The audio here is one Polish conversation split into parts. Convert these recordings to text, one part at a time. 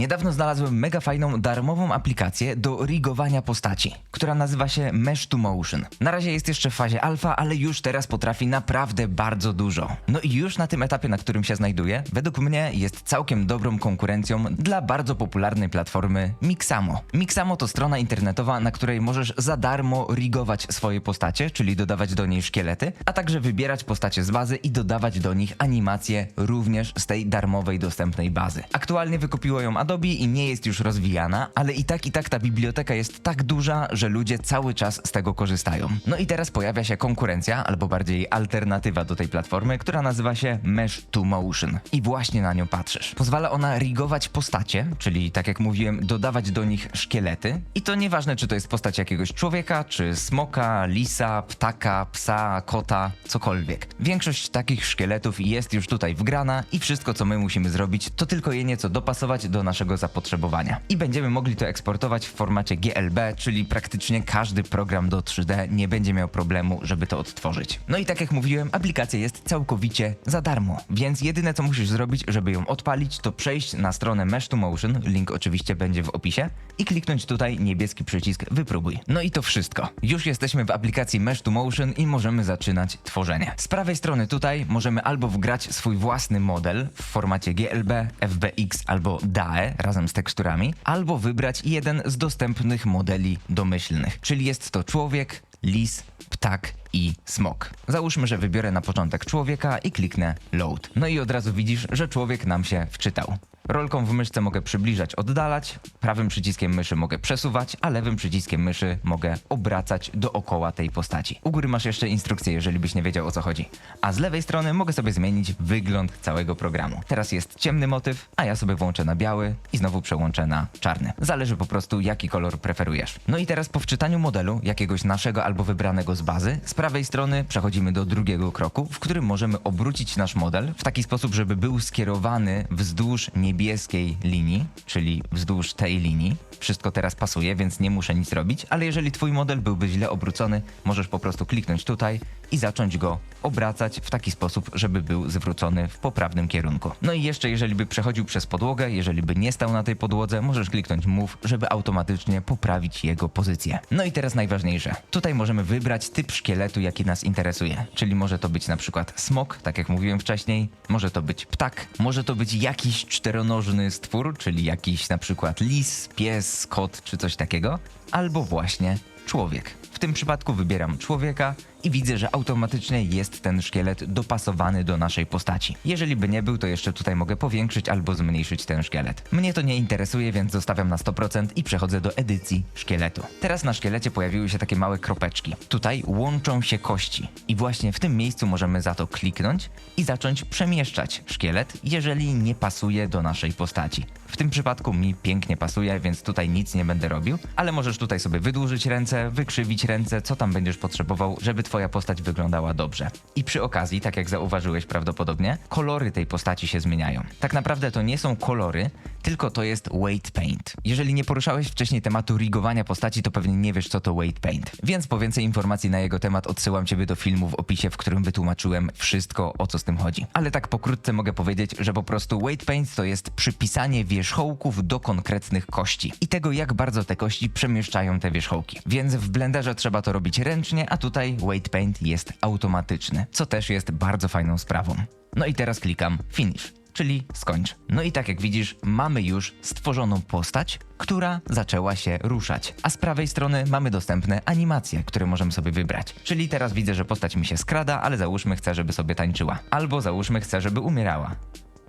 Niedawno znalazłem mega fajną, darmową aplikację do rigowania postaci, która nazywa się Mesh to Motion. Na razie jest jeszcze w fazie alfa, ale już teraz potrafi naprawdę bardzo dużo. No i już na tym etapie, na którym się znajduje, według mnie jest całkiem dobrą konkurencją dla bardzo popularnej platformy Mixamo. Mixamo to strona internetowa, na której możesz za darmo rigować swoje postacie, czyli dodawać do niej szkielety, a także wybierać postacie z bazy i dodawać do nich animacje również z tej darmowej dostępnej bazy. Aktualnie wykupiło ją Adobe i nie jest już rozwijana, ale i tak i tak ta biblioteka jest tak duża, że ludzie cały czas z tego korzystają. No i teraz pojawia się konkurencja, albo bardziej alternatywa do tej platformy, która nazywa się Mesh to Motion. I właśnie na nią patrzysz. Pozwala ona rigować postacie, czyli tak jak mówiłem, dodawać do nich szkielety. I to nieważne, czy to jest postać jakiegoś człowieka, czy smoka, lisa, ptaka, psa, kota, cokolwiek. Większość takich szkieletów jest już tutaj wgrana i wszystko, co my musimy zrobić, to tylko je nieco dopasować do naszego zapotrzebowania. I będziemy mogli to eksportować w formacie GLB, czyli praktycznie każdy program do 3D nie będzie miał problemu, żeby to odtworzyć. No i tak jak mówiłem, aplikacja jest całkowicie za darmo, więc jedyne co musisz zrobić, żeby ją odpalić, to przejść na stronę Mesh to Motion, link oczywiście będzie w opisie, i kliknąć tutaj niebieski przycisk wypróbuj. No i to wszystko. Już jesteśmy w aplikacji Mesh to Motion i możemy zaczynać tworzenie. Z prawej strony tutaj możemy albo wgrać swój własny model w formacie GLB, FBX albo DAE razem z teksturami, albo wybrać jeden z dostępnych modeli domyślnych, czyli jest to człowiek, lis, ptak i smok. Załóżmy, że wybiorę na początek człowieka i kliknę load. No i od razu widzisz, że człowiek nam się wczytał. Rolką w myszce mogę przybliżać, oddalać, prawym przyciskiem myszy mogę przesuwać, a lewym przyciskiem myszy mogę obracać dookoła tej postaci. U góry masz jeszcze instrukcję, jeżeli byś nie wiedział o co chodzi. A z lewej strony mogę sobie zmienić wygląd całego programu. Teraz jest ciemny motyw, a ja sobie włączę na biały i znowu przełączę na czarny. Zależy po prostu jaki kolor preferujesz. No i teraz po wczytaniu modelu, jakiegoś naszego albo wybranego z bazy, z prawej strony przechodzimy do drugiego kroku, w którym możemy obrócić nasz model w taki sposób, żeby był skierowany wzdłuż niebieskiej linii, czyli wzdłuż tej linii. Wszystko teraz pasuje, więc nie muszę nic robić, ale jeżeli twój model byłby źle obrócony, możesz po prostu kliknąć tutaj i zacząć go obracać w taki sposób, żeby był zwrócony w poprawnym kierunku. No i jeszcze, jeżeli by przechodził przez podłogę, jeżeli by nie stał na tej podłodze, możesz kliknąć Move, żeby automatycznie poprawić jego pozycję. No i teraz najważniejsze. Tutaj możemy wybrać typ szkieletu, jaki nas interesuje. Czyli może to być na przykład smok, tak jak mówiłem wcześniej, może to być ptak, może to być jakiś czteronożny stwór, czyli jakiś na przykład lis, pies, kot czy coś takiego, albo właśnie człowiek. Tym przypadku wybieram człowieka i widzę, że automatycznie jest ten szkielet dopasowany do naszej postaci. Jeżeli by nie był, to jeszcze tutaj mogę powiększyć albo zmniejszyć ten szkielet. Mnie to nie interesuje, więc zostawiam na 100% i przechodzę do edycji szkieletu. Teraz na szkielecie pojawiły się takie małe kropeczki. Tutaj łączą się kości i właśnie w tym miejscu możemy za to kliknąć i zacząć przemieszczać szkielet, jeżeli nie pasuje do naszej postaci. W tym przypadku mi pięknie pasuje, więc tutaj nic nie będę robił, ale możesz tutaj sobie wydłużyć ręce, wykrzywić ręce, co tam będziesz potrzebował, żeby twoja postać wyglądała dobrze. I przy okazji, tak jak zauważyłeś prawdopodobnie, kolory tej postaci się zmieniają. Tak naprawdę to nie są kolory, tylko to jest weight paint. Jeżeli nie poruszałeś wcześniej tematu rigowania postaci, to pewnie nie wiesz co to weight paint. Więc po więcej informacji na jego temat odsyłam ciebie do filmu w opisie, w którym wytłumaczyłem wszystko o co z tym chodzi. Ale tak pokrótce mogę powiedzieć, że po prostu weight paint to jest przypisanie wierzchołków do konkretnych kości i tego jak bardzo te kości przemieszczają te wierzchołki. Więc w Blenderze trzeba to robić ręcznie, a tutaj weight paint jest automatyczny, co też jest bardzo fajną sprawą. No i teraz klikam finish czyli skończ. No i tak jak widzisz, mamy już stworzoną postać, która zaczęła się ruszać. A z prawej strony mamy dostępne animacje, które możemy sobie wybrać. Czyli teraz widzę, że postać mi się skrada, ale załóżmy chcę, żeby sobie tańczyła. Albo załóżmy chcę, żeby umierała.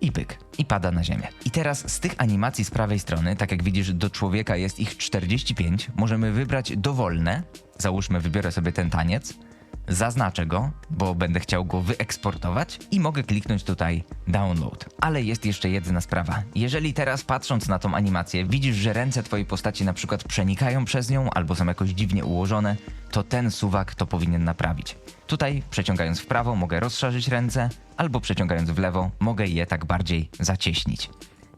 I pyk. I pada na ziemię. I teraz z tych animacji z prawej strony, tak jak widzisz, do człowieka jest ich 45, możemy wybrać dowolne. Załóżmy, wybiorę sobie ten taniec zaznaczę go, bo będę chciał go wyeksportować i mogę kliknąć tutaj download. Ale jest jeszcze jedna sprawa. Jeżeli teraz patrząc na tą animację widzisz, że ręce twojej postaci na przykład przenikają przez nią albo są jakoś dziwnie ułożone, to ten suwak to powinien naprawić. Tutaj przeciągając w prawo mogę rozszerzyć ręce, albo przeciągając w lewo mogę je tak bardziej zacieśnić.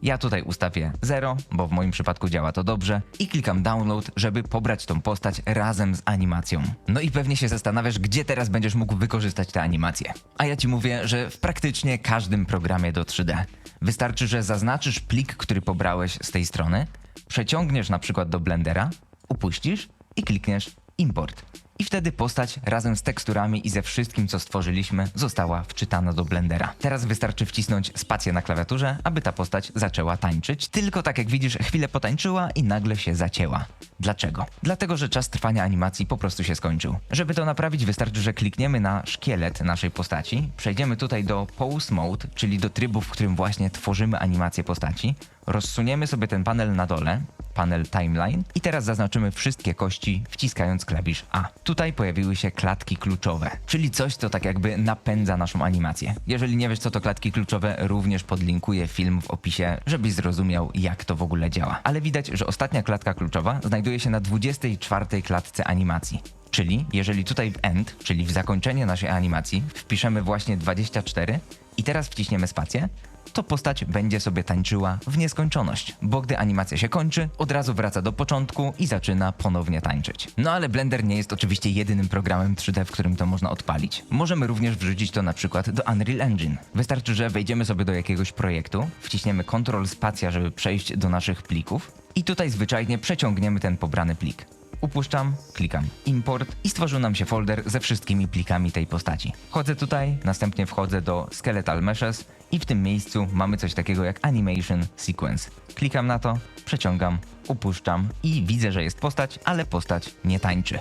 Ja tutaj ustawię 0, bo w moim przypadku działa to dobrze i klikam download, żeby pobrać tą postać razem z animacją. No i pewnie się zastanawiasz, gdzie teraz będziesz mógł wykorzystać tę animację. A ja ci mówię, że w praktycznie każdym programie do 3D. Wystarczy, że zaznaczysz plik, który pobrałeś z tej strony, przeciągniesz na przykład do Blendera, upuścisz i klikniesz import. I wtedy postać razem z teksturami i ze wszystkim, co stworzyliśmy, została wczytana do Blendera. Teraz wystarczy wcisnąć spację na klawiaturze, aby ta postać zaczęła tańczyć. Tylko tak jak widzisz, chwilę potańczyła i nagle się zacięła. Dlaczego? Dlatego, że czas trwania animacji po prostu się skończył. Żeby to naprawić, wystarczy, że klikniemy na szkielet naszej postaci, przejdziemy tutaj do Pose Mode, czyli do trybu, w którym właśnie tworzymy animację postaci, rozsuniemy sobie ten panel na dole, panel Timeline i teraz zaznaczymy wszystkie kości wciskając klawisz A. Tutaj pojawiły się klatki kluczowe, czyli coś, co tak jakby napędza naszą animację. Jeżeli nie wiesz, co to klatki kluczowe, również podlinkuję film w opisie, żebyś zrozumiał, jak to w ogóle działa. Ale widać, że ostatnia klatka kluczowa znajduje się na 24 klatce animacji. Czyli jeżeli tutaj w end, czyli w zakończenie naszej animacji, wpiszemy właśnie 24 i teraz wciśniemy spację, to postać będzie sobie tańczyła w nieskończoność, bo gdy animacja się kończy, od razu wraca do początku i zaczyna ponownie tańczyć. No ale Blender nie jest oczywiście jedynym programem 3D, w którym to można odpalić. Możemy również wrzucić to na przykład do Unreal Engine. Wystarczy, że wejdziemy sobie do jakiegoś projektu, wciśniemy Ctrl spacja, żeby przejść do naszych plików i tutaj zwyczajnie przeciągniemy ten pobrany plik. Upuszczam, klikam import i stworzył nam się folder ze wszystkimi plikami tej postaci. Wchodzę tutaj, następnie wchodzę do Skeletal Meshes i w tym miejscu mamy coś takiego jak Animation Sequence. Klikam na to, przeciągam, upuszczam i widzę, że jest postać, ale postać nie tańczy.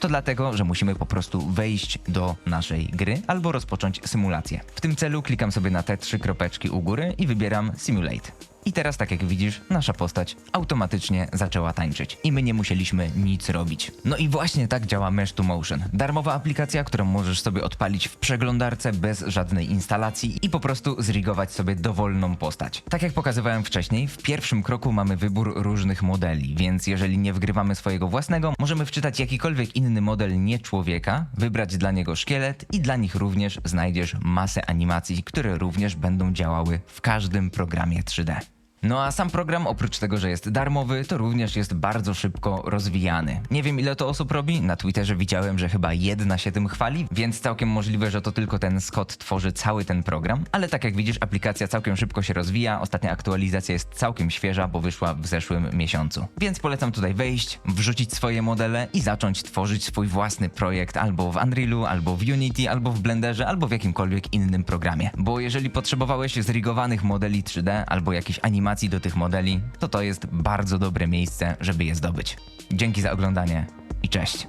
To dlatego, że musimy po prostu wejść do naszej gry albo rozpocząć symulację. W tym celu klikam sobie na te trzy kropeczki u góry i wybieram Simulate. I teraz, tak jak widzisz, nasza postać automatycznie zaczęła tańczyć i my nie musieliśmy nic robić. No i właśnie tak działa Mesh to Motion. Darmowa aplikacja, którą możesz sobie odpalić w przeglądarce bez żadnej instalacji i po prostu zrigować sobie dowolną postać. Tak jak pokazywałem wcześniej, w pierwszym kroku mamy wybór różnych modeli, więc jeżeli nie wgrywamy swojego własnego, możemy wczytać jakikolwiek inny model nie człowieka, wybrać dla niego szkielet i dla nich również znajdziesz masę animacji, które również będą działały w każdym programie 3D. No a sam program, oprócz tego, że jest darmowy, to również jest bardzo szybko rozwijany. Nie wiem ile to osób robi, na Twitterze widziałem, że chyba jedna się tym chwali, więc całkiem możliwe, że to tylko ten Scott tworzy cały ten program, ale tak jak widzisz, aplikacja całkiem szybko się rozwija, ostatnia aktualizacja jest całkiem świeża, bo wyszła w zeszłym miesiącu. Więc polecam tutaj wejść, wrzucić swoje modele i zacząć tworzyć swój własny projekt albo w Unrealu, albo w Unity, albo w Blenderze, albo w jakimkolwiek innym programie. Bo jeżeli potrzebowałeś zrigowanych modeli 3D albo jakichś animacji do tych modeli, to to jest bardzo dobre miejsce, żeby je zdobyć. Dzięki za oglądanie i cześć.